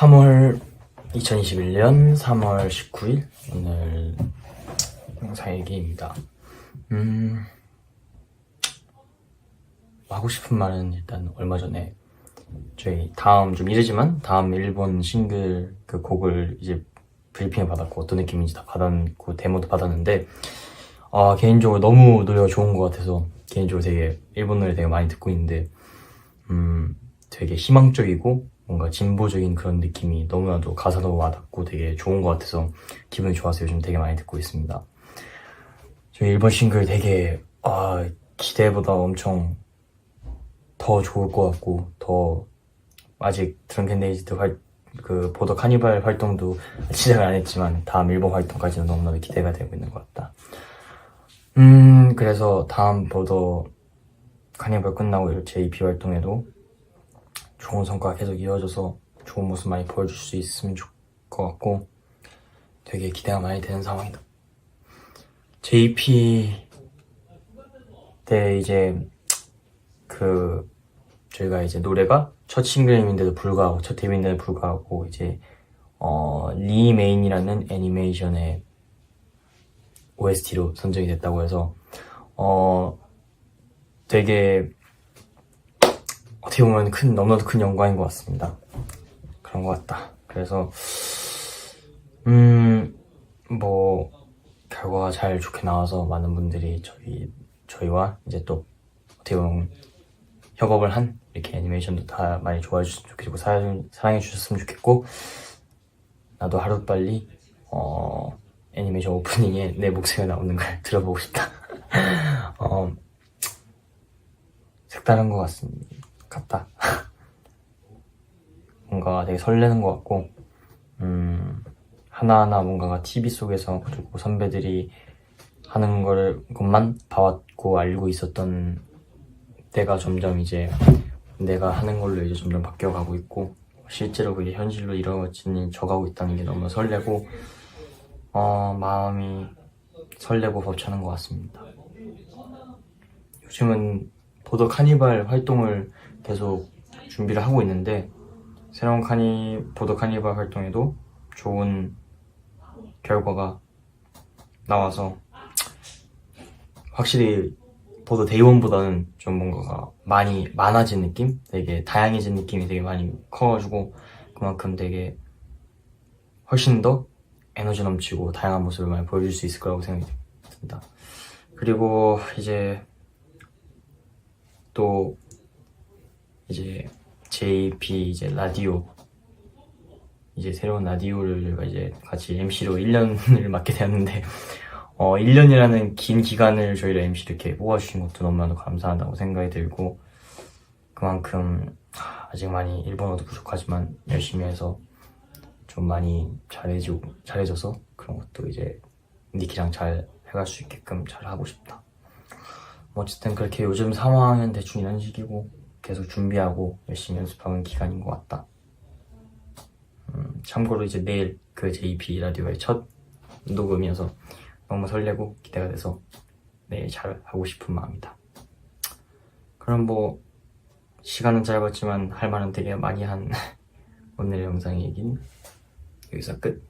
3월 2021년 3월 19일 오늘 영상 얘기입니다. 음, 하고 싶은 말은 일단 얼마 전에 저희 다음 좀 이르지만 다음 일본 싱글 그 곡을 이제 브리핑을 받았고 어떤 느낌인지 다 받았고 데모도 받았는데 아 개인적으로 너무 노래가 좋은 것 같아서 개인적으로 되게 일본 노래 되게 많이 듣고 있는데 음 되게 희망적이고 뭔가 진보적인 그런 느낌이 너무나도 가사도 와닿고 되게 좋은 것 같아서 기분이 좋아서 요즘 되게 많이 듣고 있습니다. 저희 일본 싱글 되게 아 기대보다 엄청 더 좋을 것 같고 더 아직 드렁켄데이즈드 활, 그 보더 카니발 활동도 시작을 안 했지만 다음 일본 활동까지는 너무나도 기대가 되고 있는 것 같다. 음 그래서 다음 보더 카니발 끝나고 제 EP 활동에도 좋은 성과가 계속 이어져서 좋은 모습 많이 보여줄 수 있으면 좋을 것 같고 되게 기대가 많이 되는 상황이다. JP 때 이제 그 저희가 이제 노래가 첫 싱글인데도 불구하고 첫 데뷔인데도 불구하고 이제 어 리메인이라는 애니메이션의 OST로 선정이 됐다고 해서 어 되게 어떻게 보면 큰 너무나도 큰 영광인 것 같습니다. 그런 것 같다. 그래서 음 뭐 결과가 잘 좋게 나와서 많은 분들이 저희 저희와 이제 또 어떻게 보면 협업을 한 이렇게 애니메이션도 다 많이 좋아해 주셨으면 좋겠고 사랑, 사랑해 주셨으면 좋겠고 나도 하루 빨리 어 애니메이션 오프닝에 내 목소리가 나오는 걸 들어보고 싶다. 어 색다른 것 같습니다. 같다. 뭔가 되게 설레는 것 같고, 음, 하나하나 뭔가가 TV 속에서 그리고 선배들이 하는 걸, 것만 봐왔고 알고 있었던 때가 점점 이제 내가 하는 걸로 이제 점점 바뀌어가고 있고, 실제로 그게 현실로 이루어지는 져가고 있다는 게 너무 설레고, 어, 마음이 설레고 벅차는 것 같습니다. 요즘은 보더 카니발 활동을 계속 준비를 하고 있는데 새로운 카니 보더 카니발 활동에도 좋은 결과가 나와서 확실히 보더 데이원보다는 좀 뭔가가 많이 많아진 느낌? 되게 다양해진 느낌이 되게 많이 커가지고 그만큼 되게 훨씬 더 에너지 넘치고 다양한 모습을 많이 보여줄 수 있을 거라고 생각이 듭니다. 그리고 이제 또 이제 JP 이제 라디오 이제 새로운 라디오를 이제 같이 MC로 1년을 맡게 되었는데 어 1년이라는 긴 기간을 저희를 MC 이렇게 뽑아주신 것도 너무나도 감사하다고 생각이 들고 그만큼 아직 많이 일본어도 부족하지만 열심히 해서 좀 많이 잘해주고 잘해줘서 그런 것도 이제 니키랑 잘 해갈 수 있게끔 잘 하고 싶다. 뭐 어쨌든 그렇게 요즘 상황은 대충 이런 식이고 계속 준비하고 열심히 연습하는 기간인 것 같다. 음, 참고로 이제 내일 그 JP 라디오의 첫 녹음이어서 너무 설레고 기대가 돼서 내일 잘 하고 싶은 마음이다. 그럼 뭐 시간은 짧았지만 할 말은 되게 많이 한 오늘의 영상 얘기는 여기서 끝.